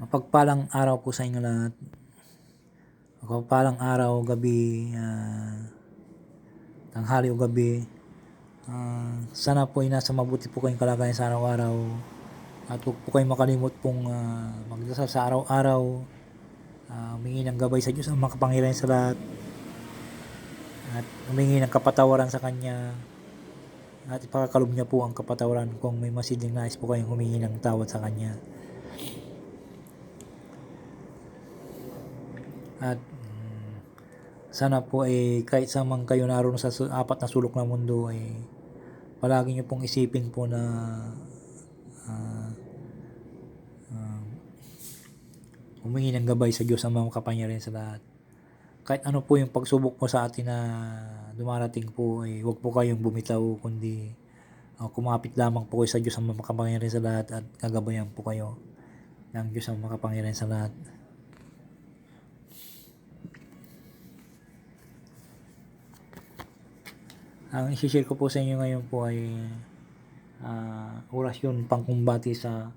Mapagpalang araw po sa inyo lahat. Mapagpalang araw, gabi, ah, tanghali o gabi. Ah, sana po ay nasa mabuti po kayong kalagayan sa araw-araw. At huwag po kayong makalimot pong ah, magdasal sa araw-araw. Ah, humingi ng gabay sa Diyos ang makapangyarihan sa lahat. At humingi ng kapatawaran sa Kanya. At ipakakalob niya po ang kapatawaran kung may masiding nais po kayong humingi ng tawad sa Kanya. At mm, sana po ay kahit sa man kayo naroon sa apat na sulok ng mundo ay palagi niyo pong isipin po na ah, ah, humingi ng gabay sa Diyos ang mga kapangyarihan sa lahat. Kahit ano po yung pagsubok po sa atin na dumarating po ay huwag po kayong bumitaw kundi ah, kumapit lamang po kayo sa Diyos ang makapangyarihan sa lahat at gagabayan po kayo ng Diyos ang makapangyarihan sa lahat. Ang isi-share ko po sa inyo ngayon po ay ah, orasyon pangkumbati sa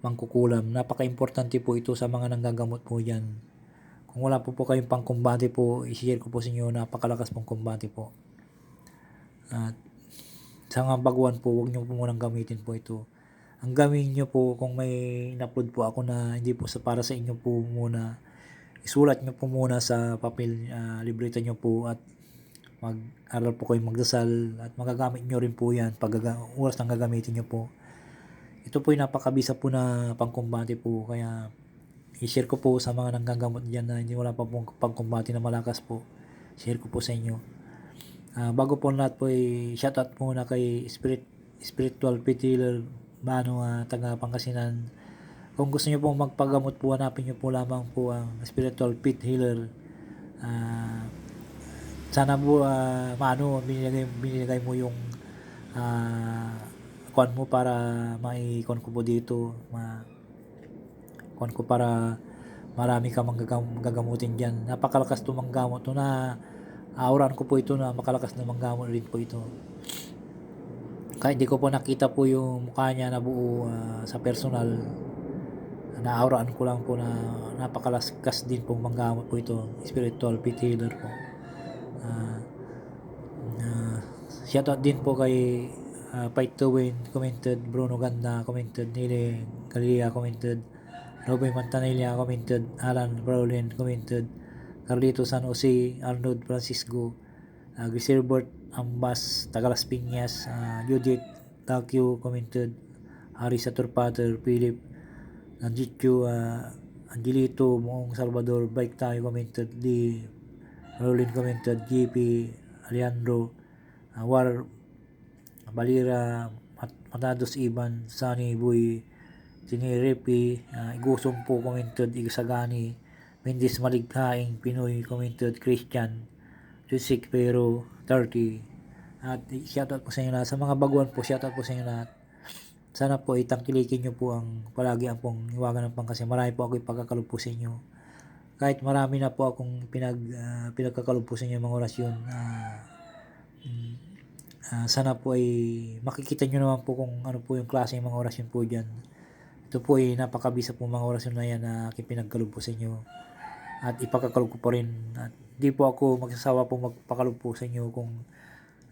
mangkukulam. Napaka-importante po ito sa mga nanggagamot po dyan. Kung wala po po kayong pangkumbati po, isi-share ko po sa inyo, napakalakas pong kumbati po. At sa mga baguhan po, huwag nyo po munang gamitin po ito. Ang gawin nyo po, kung may in-upload po ako na hindi po sa para sa inyo po muna, isulat nyo po muna sa papel, ah, libreta nyo po at mag-aral po kayo magdasal at magagamit nyo rin po yan pag oras na gagamitin nyo po. Ito po yung napakabisa po na pangkumbati po kaya i-share ko po sa mga nanggagamot dyan na hindi wala pa pong pangkumbati na malakas po. Share ko po sa inyo. Ah, bago po lahat po ay shoutout muna kay Spirit Spiritual Pit Healer Mano ah, taga Pangasinan. Kung gusto niyo pong magpagamot po, hanapin niyo po lamang po ang Spiritual Pit Healer. Ah, sana po uh, maano binigay, binigay mo yung uh, kuan mo para may kuan ko po dito ma kuan ko para marami ka manggagam, gagamutin diyan napakalakas to manggamot to na auran ko po ito na makalakas na manggamot rin po ito. Kahit di ko po nakita po yung mukha niya na buo ah, sa personal. Naauran ko lang po na napakalaskas din pong manggamot po ito spiritual pit healer po uh, uh, shoutout din po kay uh, Fight to Win commented Bruno Ganda commented Nile Galilea commented Robin Mantanilla commented Alan Brolin commented Carlito San Jose Arnold Francisco uh, Gisilbert Ambas Tagalas Piñas uh, Judith Takyo commented Harry Saturpater Philip Nanjityo uh, Angelito Moong Salvador Bike tayo commented Lee Rolin commented GP Alejandro War Balira Mat Matados Iban Sunny Boy Tinirepi uh, Igusong po commented Igasagani Mendes Malighaing Pinoy commented Christian Jusik Pero 30 at shoutout po sa inyo lahat. Sa mga baguhan po shoutout po sa inyo lahat. Sana po itangkilikin nyo po ang palagi ang pong iwagan ng pang kasi marami po ako ipagkakalob po sa inyo. Kahit marami na po akong pinag uh, pinagkakalob po sa inyo mga orasyon uh, uh, sana po ay makikita nyo naman po kung ano po yung klase ng mga orasyon po dyan ito po ay napakabisa po mga orasyon na yan na aking pinagkalob po sa inyo at ipagkakalob ko po rin at di po ako magsasawa po magpakalob po sa inyo kung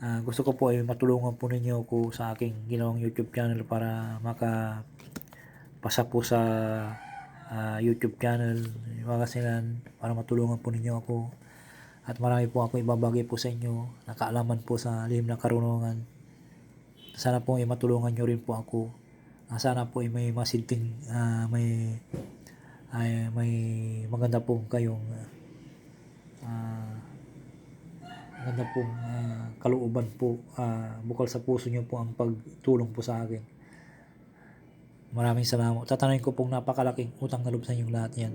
uh, gusto ko po ay matulungan po ninyo ako sa aking ginawang YouTube channel para maka pasa po sa uh, YouTube channel, Magasilan, para matulungan po ninyo ako. At marami po ako ibabagay po sa inyo, nakaalaman po sa lihim ng karunungan. Sana po ay matulungan nyo rin po ako. Uh, sana po ay may masinting, uh, may, ay, may maganda po kayong uh, maganda pong uh, kalooban po uh, bukal sa puso nyo po ang pagtulong po sa akin Maraming salamat. Tatanungin ko pong napakalaking utang na loob sa inyong lahat yan.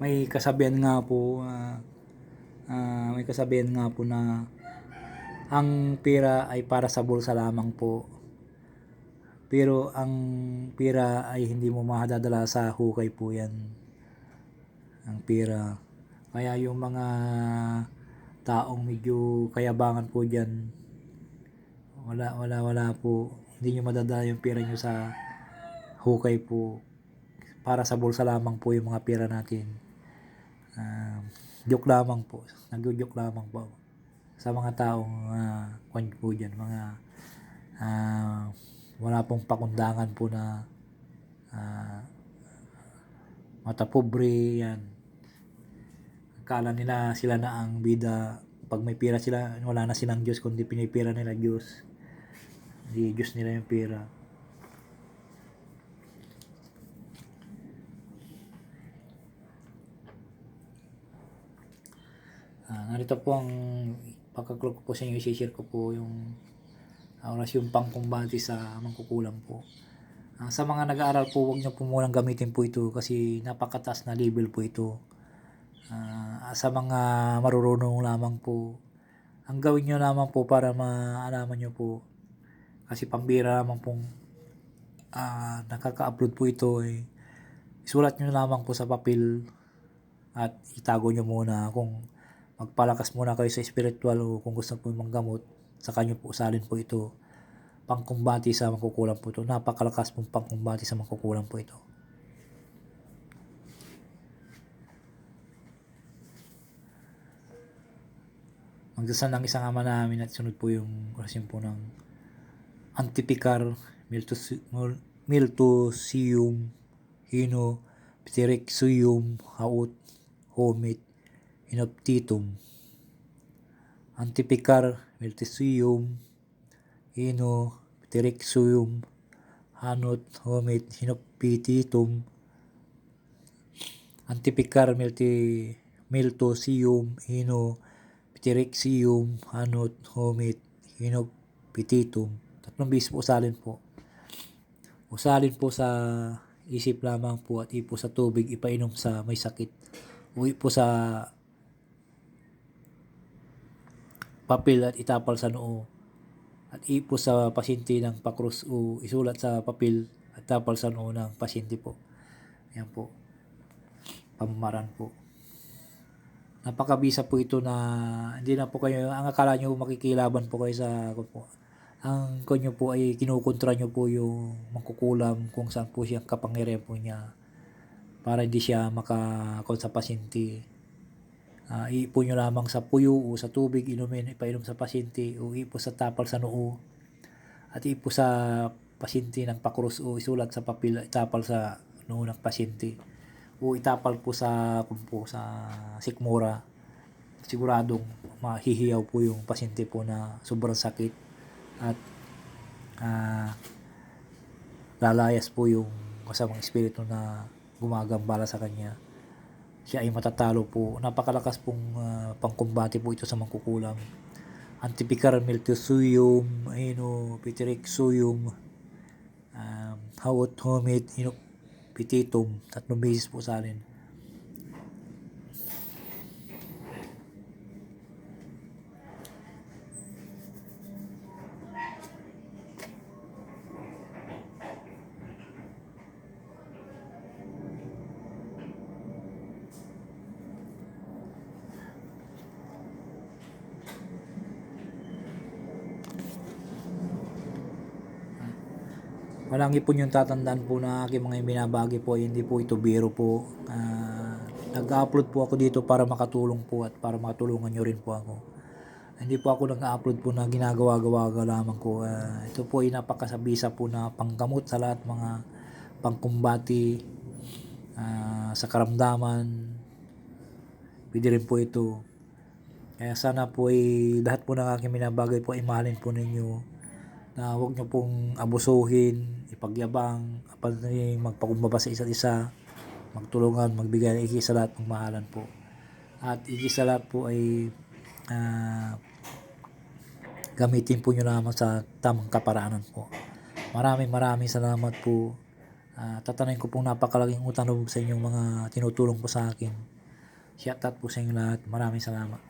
May kasabihan nga po, ah, ah, may kasabihan nga po na ang pera ay para sa bulsa lamang po. Pero ang pera ay hindi mo mahadadala sa hukay po yan. Ang pera. Kaya yung mga taong medyo kayabangan po dyan, wala, wala, wala po. Hindi nyo madadala yung pera nyo sa hukay po. Para sa bulsa lamang po yung mga pera natin. Ah, joke lamang po. Nag-joke lamang po. Sa mga taong uh, kwan po dyan, mga ah, wala pong pakundangan po na ah, mata yan. Akala nila sila na ang bida. Pag may pera sila, wala na silang Diyos kundi pinipira nila Diyos. Hindi Diyos nila yung pera. Ah, narito po ang pagkaklog ko po sa inyo, i-share ko po yung uh, orasyon pangkumbati sa mangkukulam po. Ah, sa mga nag-aaral po, huwag niyo po munang gamitin po ito kasi napakataas na level po ito. Ah, sa mga marurunong lamang po, ang gawin nyo lamang po para maalaman nyo po kasi pambira lamang pong ah, nakaka-upload po ito eh. Isulat nyo lamang po sa papel at itago nyo muna kung magpalakas muna kayo sa spiritual kung gusto po manggamot sa kanyo po usalin po ito. Pangkumbati sa mangkukulam po ito. Napakalakas pong pangkumbati sa mangkukulam po ito. Magdasal ng isang ama namin at sunod po yung orasyon po ng Antipicar Miltus, Miltusium Hino Pterixium Haut Homit Inoptitum Antipicar Miltisium Hino Pterixium Hanot Homit Hinopititum Antipicar Milti Miltosium Hino Pteryxium, Hanot, Homit, Hinopititum. Tatlong bis po usalin po. Usalin po sa isip lamang po at ipo sa tubig, ipainom sa may sakit. Uwi po sa papel at itapal sa noo. At ipo sa pasyente ng pakrus o isulat sa papel at tapal sa noo ng pasyente po. Yan po. Pamaran po napakabisa po ito na hindi na po kayo, ang akala nyo makikilaban po kayo sa po. Ang kanyo po ay kinukontra nyo po yung mangkukulam kung saan po siyang kapangyarihan po niya para hindi siya makakon sa pasyente. Uh, iipo nyo lamang sa puyo o sa tubig, inumin, ipainom sa pasyente o ipo sa tapal sa noo at ipo sa pasyente ng pakrus o isulat sa papel, itapal sa noo ng pasyente o itapal po sa po sa sikmura. Siguradong mahihiyaw po yung pasyente po na sobrang sakit at uh, lalayas po yung kasamang espiritu na gumagambala sa kanya siya ay matatalo po. Napakalakas pong uh, pangkumbati po ito sa mangkukulam Antipicar Miltusuyum Ino Pitrixuyum um, Hawot Homit Ino Petitum, tatlong beses po sa akin. Walang ipon yung tatandaan po na aking mga binabagi po. Hindi po ito biro po. Uh, nag-upload po ako dito para makatulong po at para makatulungan nyo rin po ako. Hindi po ako nag-upload po na ginagawa-gawa lamang ko. Uh, ito po ay napakasabisa po na panggamot sa lahat mga pangkumbati uh, sa karamdaman. Pwede rin po ito. Kaya sana po ay lahat po ng aking binabagay po ay mahalin po ninyo na huwag nyo pong abusuhin, ipagyabang, magpakumbaba sa isa't isa, magtulungan, magbigay ng iki sa lahat ng mahalan po. At iki po ay uh, gamitin po nyo naman sa tamang kaparaanan po. Maraming maraming salamat po. Uh, tatanayin ko pong napakalaking utang loob sa inyong mga tinutulong po sa akin. Shout out po sa inyo lahat. Maraming salamat.